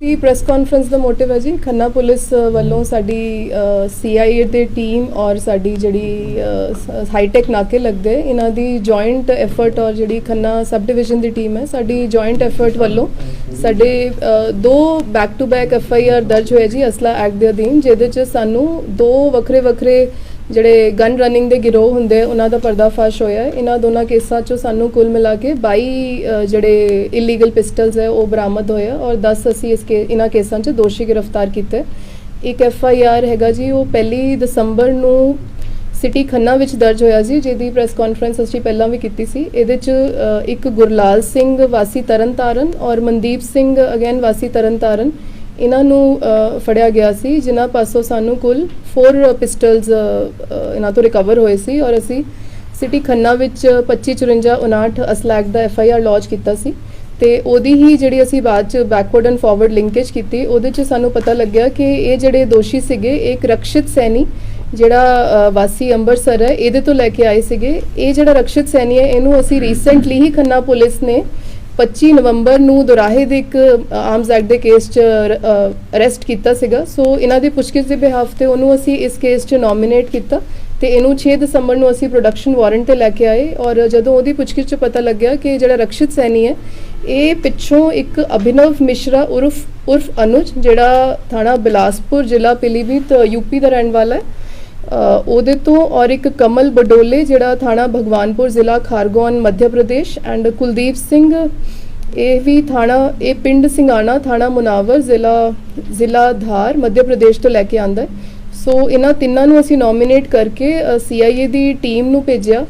ਇਹ press conference ਦਾ motive ਹੈ ਜੀ? ਖੰਨਾ ਪੁਲਿਸ ਵੱਲੋਂ ਸਾਡੀ ਸੀਆਈਏ ਦੇ ਟੀਮ ਔਰ ਸਾਡੀ ਜਿਹੜੀ ਹਾਈਟੈਕ ਨਾਕੇ ਲੱਗਦੇ, ਇਹਨਾਂ ਦੀ ਜੁਆਇੰਟ ਐਫਰਟ ਔਰ ਜਿਹੜੀ ਖੰਨਾ ਸਬ ਡਿਵੀਜ਼ਨ ਦੀ ਟੀਮ ਹੈ, ਸਾਡੀ ਜੁਆਇੰਟ ਐਫਰਟ ਵੱਲੋਂ ਸਾਡੇ ਦੋ back to back F I R ਦਰਜ ਹੋਏ ਜੀ ਅਸਲਾ ਐਕਟ ਦੇ ਅਧੀਨ, ਜਿਹਦੇ ਚ ਸਾਨੂੰ ਦੋ ਵੱਖਰੇ ਵੱਖਰੇ ਜਿਹੜੇ ਗਨ ਰਨਿੰਗ ਦੇ ਗਿਰੋਹ ਹੁੰਦੇ, ਉਹਨਾਂ ਦਾ ਪਰਦਾਫਾਸ਼ ਹੋਇਆ ਹੈ। ਇਹਨਾਂ ਦੋਨਾਂ ਕੇਸਾਂ 'ਚੋਂ ਸਾਨੂੰ ਕੁੱਲ ਮਿਲਾ ਕੇ 22 ਜਿਹੜੇ ਇਲੀਗਲ ਪਿਸਟਲਸ ਹੈ, ਉਹ ਬਰਾਮਦ ਹੋਏ ਔਰ 10 ਅਸੀਂ ਇਸ ਕੇ, ਇਹਨਾਂ ਕੇਸਾਂ 'ਚ ਦੋਸ਼ੀ ਗ੍ਰਿਫਤਾਰ ਕੀਤੇ। ਇੱਕ ਐਫ ਆਈ ਆਰ ਹੈਗਾ ਜੀ, ਉਹ ਪਹਿਲੀ ਦਸੰਬਰ ਨੂੰ ਸਿਟੀ ਖੰਨਾ ਵਿੱਚ ਦਰਜ ਹੋਇਆ ਸੀ ਜਿਹਦੀ ਪ੍ਰੈਸ ਕਾਨਫਰੰਸ ਅਸੀਂ ਪਹਿਲਾਂ ਵੀ ਕੀਤੀ ਸੀ। ਇਹਦੇ 'ਚ ਇੱਕ ਗੁਰਲਾਲ ਸਿੰਘ, ਵਾਸੀ ਤਰਨਤਾਰਨ ਔਰ ਮਨਦੀਪ ਸਿੰਘ ਅਗੇਨ ਵਾਸੀ ਤਰਨਤਾਰਨ। ਇਹਨਾਂ ਨੂੰ ਫੜਿਆ ਗਿਆ ਸੀ, ਜਿਨ੍ਹਾਂ ਪਾਸੋਂ ਸਾਨੂੰ ਕੁੱਲ 4 ਪਿਸਟਲਸ ਇਹਨਾਂ ਤੋਂ ਰਿਕਵਰ ਹੋਏ ਸੀ ਔਰ ਅਸੀਂ ਸਿਟੀ ਖੰਨਾ ਵਿੱਚ 2554 ਅਸਲਾ ਅਸਲੈਕ ਦਾ ਐਫ ਆਈ ਆਰ ਲੌਂਚ ਕੀਤਾ ਸੀ ਤੇ ਉਹਦੀ ਹੀ ਜਿਹੜੀ ਅਸੀਂ ਬਾਅਦ ਚ ਬੈਕਵਰਡ ਐਂਡ ਫਾਰਵਰਡ ਲਿੰਕੇਜ ਕੀਤੀ, ਉਹਦੇ ਚ ਸਾਨੂੰ ਪਤਾ ਲੱਗਿਆ ਕਿ ਇਹ ਜਿਹੜੇ ਦੋਸ਼ੀ ਸੀਗੇ ਇੱਕ ਰਕਸ਼ਿਤ ਸੈਣੀ ਜਿਹੜਾ ਵਾਸੀ ਅੰਮ੍ਰਿਤਸਰ ਹੈ, ਇਹਦੇ ਤੋਂ ਲੈ ਕੇ ਆਏ ਸੀਗੇ। ਇਹ ਜਿਹੜਾ ਰਕਸ਼ਿਤ ਸੈਣੀ ਹੈ, ਇਹਨੂੰ ਅਸੀਂ ਰੀਸੈਂਟਲੀ ਹੀ ਖੰਨਾ ਪੁਲਿਸ ਨੇ 25 ਨਵੰਬਰ ਨੂੰ ਦੁਰਾਹੇ ਦੇ ਇੱਕ ਆਰਮਸ ਐਕਟ ਦੇ ਕੇਸ 'ਚ ਅਰੈਸਟ ਕੀਤਾ ਸੀਗਾ। ਸੋ ਇਹਨਾਂ ਦੀ ਪੁੱਛਗਿੱਛ ਦੇ ਬਿਹਾਫ ਤੇ ਉਹਨੂੰ ਅਸੀਂ ਇਸ ਕੇਸ 'ਚ ਨੋਮੀਨੇਟ ਕੀਤਾ ਤੇ ਇਹਨੂੰ 6 ਦਸੰਬਰ ਨੂੰ ਅਸੀਂ ਪ੍ਰੋਡਕਸ਼ਨ ਵਾਰੰਟ ਤੇ ਲੈ ਕੇ ਆਏ ਔਰ ਜਦੋਂ ਉਹਦੀ ਪੁੱਛਗਿੱਛ 'ਚ ਪਤਾ ਲੱਗਿਆ ਕਿ ਜਿਹੜਾ ਰਕਸ਼ਿਤ ਸੈਣੀ ਹੈ, ਇਹ ਪਿੱਛੋਂ ਇੱਕ ਅਭਿਨਵ ਮਿਸ਼ਰਾ ਉਰਫ ਉਰਫ ਅਨੁਜ, ਜਿਹੜਾ ਥਾਣਾ ਬਿਲਾਸਪੁਰ ਜ਼ਿਲ੍ਹਾ ਪਿਲੀਭੀਤ ਯੂਪੀ ਦਾ ਰਹਿਣ ਵਾਲਾ ਹੈ ਉਹਦੇ ਤੋਂ ਔਰ ਇੱਕ ਕਮਲ ਬਡੋਲੇ, ਜਿਹੜਾ ਥਾਣਾ ਭਗਵਾਨਪੁਰ ਜ਼ਿਲ੍ਹਾ ਖਾਰਗੋਨ, ਮੱਧ ਪ੍ਰਦੇਸ਼ ਐਂਡ ਕੁਲਦੀਪ ਸਿੰਘ, ਇਹ ਵੀ ਥਾਣਾ, ਇਹ ਪਿੰਡ ਸਿੰਘਾਣਾ, ਥਾਣਾ ਮੁਨਾਵਰ ਜ਼ਿਲ੍ਹਾ ਜ਼ਿਲ੍ਹਾ ਧਾਰ, ਮੱਧ ਪ੍ਰਦੇਸ਼ ਤੋਂ ਲੈ ਕੇ ਆਂਦਾ ਹੈ। ਸੋ ਇਹਨਾਂ ਤਿੰਨਾਂ ਨੂੰ ਅਸੀਂ ਨੋਮੀਨੇਟ ਕਰਕੇ ਸੀਆਈਏ ਦੀ ਟੀਮ ਨੂੰ ਭੇਜਿਆ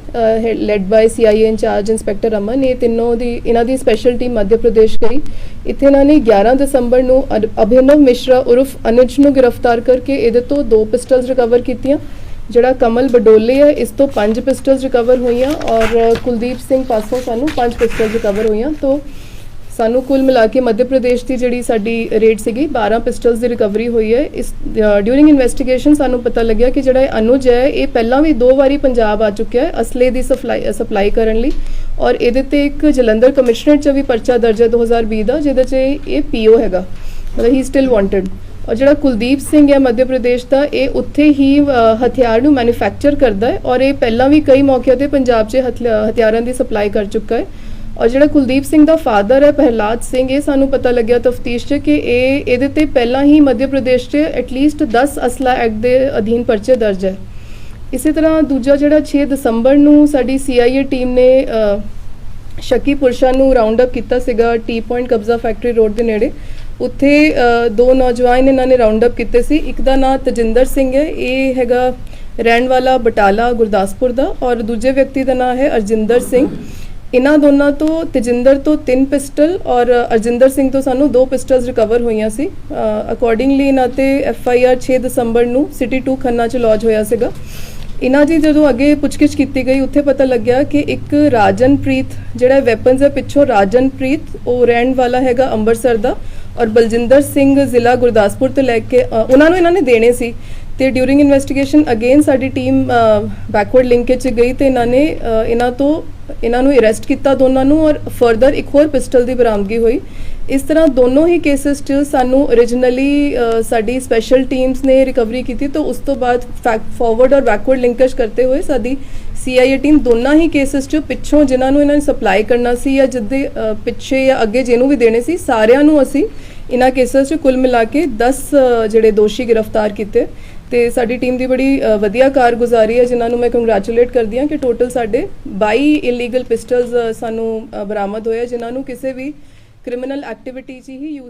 led by CIA incharge inspector Aman. ਇਹ ਤਿੰਨੋਂ ਦੀ, ਇਹਨਾਂ ਦੀ ਸਪੈਸ਼ਲ ਟੀਮ ਮੱਧ ਪ੍ਰਦੇਸ਼ ਗਈ। ਇੱਥੇ ਇਹਨਾਂ ਨੇ 11 ਦਸੰਬਰ ਨੂੰ ਅਨ- ਅਭਿਨਵ ਮਿਸ਼ਰਾ ਉਰਫ ਅਨੁਜ ਨੂੰ ਗ੍ਰਿਫਤਾਰ ਕਰਕੇ ਇਹਦੇ ਤੋਂ ਦੋ ਪਿਸਟਲਸ ਰਿਕਵਰ ਕੀਤੀਆਂ, ਜਿਹੜਾ ਕਮਲ ਬਡੋਲੇ ਹੈ, ਇਸ ਤੋਂ ਪੰਜ ਪਿਸਟਲਸ ਰਿਕਵਰ ਹੋਈਆਂ ਔਰ ਕੁਲਦੀਪ ਸਿੰਘ ਪਾਸੋਂ ਸਾਨੂੰ ਪੰਜ ਪਿਸਟਲਸ ਰਿਕਵਰ ਹੋਈਆਂ। ਤੋਂ ਸਾਨੂੰ ਕੁੱਲ ਮਿਲਾ ਕੇ ਮੱਧ ਪ੍ਰਦੇਸ਼ ਦੀ ਜਿਹੜੀ ਸਾਡੀ ਰੇਟ ਸੀਗੀ 12 ਪਿਸਟਲਸ ਦੀ ਰਿਕਵਰੀ ਹੋਈ ਹੈ। ਇਸ ਡਿਊਰਿੰਗ ਇਨਵੈਸਟੀਗੇਸ਼ਨ ਸਾਨੂੰ ਪਤਾ ਲੱਗਿਆ ਕਿ ਜਿਹੜਾ ਅਨੁਜ ਹੈ, ਇਹ ਪਹਿਲਾਂ ਵੀ ਦੋ ਵਾਰੀ ਪੰਜਾਬ ਆ ਚੁੱਕਿਆ ਹੈ ਅਸਲੇ ਦੀ ਸਪਲਾਈ ਸਪਲਾਈ ਕਰਨ ਲਈ। ਔਰ ਇਹਦੇ ਤੇ ਇੱਕ ਜਲੰਧਰ ਕਮਿਸ਼ਨਰੇਟ ਚ ਵੀ ਪਰਚਾ ਦਰਜ ਹੈ 2020 ਦਾ, ਜਿਹਦੇ ਚ ਇਹ ਪੀਓ ਹੈਗਾ। ਮਤਲਬ ਹੀ ਸਟਿਲ ਵਾਂਟਡ ਔਰ ਜਿਹੜਾ ਕੁਲਦੀਪ ਸਿੰਘ ਹੈ ਮੱਧ ਪ੍ਰਦੇਸ਼ ਦਾ, ਇਹ ਉੱਥੇ ਹੀ ਹਥਿਆਰ ਨੂੰ ਮੈਨੂਫੈਕਚਰ ਕਰਦਾ ਹੈ। ਔਰ ਇਹ ਪਹਿਲਾਂ ਵੀ ਕਈ ਮੌਕਿਆਂ ਤੇ ਪੰਜਾਬ 'ਚ ਹਥਿਆ- ਹਥਿਆਰਾਂ ਦੀ ਸਪਲਾਈ ਕਰ ਚੁੱਕਾ ਹੈ। ਔਰ ਜਿਹੜਾ ਕੁਲਦੀਪ ਸਿੰਘ ਦਾ ਫਾਦਰ ਹੈ, ਪ੍ਰਹਿਲਾਦ ਸਿੰਘ, ਇਹ ਸਾਨੂੰ ਪਤਾ ਲੱਗਿਆ ਤਫਤੀਸ਼ 'ਚ ਕਿ ਇਹ ਇਹਦੇ ਤੇ ਪਹਿਲਾਂ ਹੀ ਮੱਧ ਪ੍ਰਦੇਸ਼ 'ਚ ਐਟਲੀਸਟ 10 ਅਸਲਾ ਐਕਟ ਦੇ ਅਧੀਨ ਪਰਚੇ ਦਰਜ ਹੈ। ਇਸੇ ਤਰ੍ਹਾਂ ਦੂਜਾ ਜਿਹੜਾ 6 ਦਸੰਬਰ ਨੂੰ ਸਾਡੀ ਸੀਆਈਏ ਟੀਮ ਨੇ ਸ਼ੱਕੀ ਪੁਰਸ਼ਾਂ ਨੂੰ ਰਾਉਂਡ ਅਪ ਕੀਤਾ ਸੀਗਾ ਟੀ ਪੁਆਇੰਟ ਕਬਜ਼ਾ ਫੈਕਟਰੀ ਰੋਡ ਦੇ ਨੇੜੇ। ਉੱਥੇ ਦੋ ਨੌਜਵਾਨ ਇਹਨਾਂ ਨੇ ਰਾਉਂਡ ਅਪ ਕੀਤੇ ਸੀ। ਇੱਕ ਦਾ ਨਾਮ ਤਜਿੰਦਰ ਸਿੰਘ ਹੈ, ਇਹ ਹੈਗਾ ਰਹਿਣ ਵਾਲਾ ਬਟਾਲਾ ਗੁਰਦਾਸਪੁਰ ਦਾ। ਔਰ ਦੂਜੇ ਵਿਅਕਤੀ ਦਾ ਨਾਮ ਹੈ ਅਰਜਿੰਦਰ ਸਿੰਘ। ਇਹਨਾਂ ਦੋਨਾਂ ਤੋਂ ਤਜਿੰਦਰ ਤੋਂ ਤਿੰਨ ਪਿਸਟਲ ਔਰ ਅਰਜਿੰਦਰ ਸਿੰਘ ਤੋਂ ਸਾਨੂੰ ਦੋ ਪਿਸਟਲਸ ਰਿਕਵਰ ਹੋਈਆਂ ਸੀ। ਅਕੋਰਡਿੰਗਲੀ ਇਹਨਾਂ ਤੇ ਐਫ ਆਈ ਆਰ 6 ਦਸੰਬਰ ਨੂੰ ਸਿਟੀ 2 ਖੰਨਾ ਚ ਲੌਜ ਹੋਇਆ ਸੀਗਾ। ਇਹਨਾਂ ਦੀ ਜਦੋਂ ਅੱਗੇ ਪੁੱਛਗਿੱਛ ਕੀਤੀ ਗਈ, ਉੱਥੇ ਪਤਾ ਲੱਗਿਆ ਕਿ ਇੱਕ ਰਾਜਨਪ੍ਰੀਤ, ਜਿਹੜਾ ਵੈਪਨਸ ਹੈ, ਪਿੱਛੋਂ ਰਾਜਨਪ੍ਰੀਤ, ਉਹ ਰਹਿਣ ਵਾਲਾ ਹੈਗਾ ਅੰਮ੍ਰਿਤਸਰ ਦਾ ਔਰ ਬਲਜਿੰਦਰ ਸਿੰਘ ਜ਼ਿਲ੍ਹਾ ਗੁਰਦਾਸਪੁਰ ਤੋਂ ਲੈ ਕੇ ਉਹਨਾਂ ਨੂੰ ਇਹਨਾਂ ਨੇ ਦੇਣੇ ਸੀ। ਤੇ ਡਿਊਰਿੰਗ ਇਨਵੈਸਟੀਗੇਸ਼ਨ ਅਗੇਨ ਸਾਡੀ ਟੀਮ ਬੈਕਵਰਡ ਲਿੰਕੇਜ ਚ ਗਈ ਤੇ ਇਹਨਾਂ ਨੇ ਇਹਨਾਂ ਤੋਂ ਇਹਨਾਂ ਨੂੰ ਅਰੈਸਟ ਕੀਤਾ ਦੋਨਾਂ ਨੂੰ ਔਰ ਫਰਦਰ ਇੱਕ ਹੋਰ ਪਿਸਟਲ ਦੀ ਬਰਾਮਦਗੀ ਹੋਈ। ਇਸ ਤਰ੍ਹਾਂ ਦੋਨੋਂ ਹੀ ਕੇਸਸ 'ਚ ਸਾਨੂੰ originally ਸਾਡੀ ਸਪੈਸ਼ਲ ਟੀਮਸ ਨੇ ਰਿਕਵਰੀ ਕੀਤੀ ਤਾਂ ਉਸ ਤੋਂ ਬਾਅਦ ਫਾਰਵਰਡ ਔਰ ਬੈਕਵਰਡ ਲਿੰਕੇਜ ਕਰਦੇ ਹੋਏ ਸਾਡੀ ਸੀਆਈਏ ਟੀਮ ਦੋਨਾਂ ਹੀ ਕੇਸਸ 'ਚ ਪਿੱਛੋਂ ਜਿਨ੍ਹਾਂ ਨੂੰ ਇਹਨਾਂ ਨੇ ਸਪਲਾਈ ਕਰਨਾ ਸੀ ਜਾਂ ਜਿੱਦੇ ਪਿੱਛੇ ਜਾਂ ਅੱਗੇ ਜਿਹਨੂੰ ਵੀ ਦੇਣੇ ਸੀ, ਸਾਰਿਆਂ ਨੂੰ ਅਸੀਂ ਇਹਨਾਂ ਕੇਸਸ 'ਚ ਕੁੱਲ ਮਿਲਾ ਕੇ 10 ਜਿਹੜੇ ਦੋਸ਼ੀ ਗ੍ਰਿਫਤਾਰ ਕੀਤੇ। ਤੇ ਸਾਡੀ ਟੀਮ ਦੀ ਬੜੀ ਵਧੀਆ ਕਾਰਗੁਜ਼ਾਰੀ ਹੈ ਜਿਨ੍ਹਾਂ ਨੂੰ ਮੈਂ ਕੰਗ੍ਰੈਚੁਲੇਟ ਕਰਦੀ ਹਾਂ ਕਿ ਟੋਟਲ ਸਾਡੇ 22 ਇਲੀਗਲ ਪਿਸਟਲਸ ਸਾਨੂੰ ਬਰਾਮਦ ਹੋਏ ਆ, ਜਿਨ੍ਹਾਂ ਨੂੰ ਕਿਸੇ ਵੀ ਕ੍ਰਿਮੀਨਲ ਐਕਟੀਵਿਟੀ 'ਚ ਹੀ ਯੂਜ਼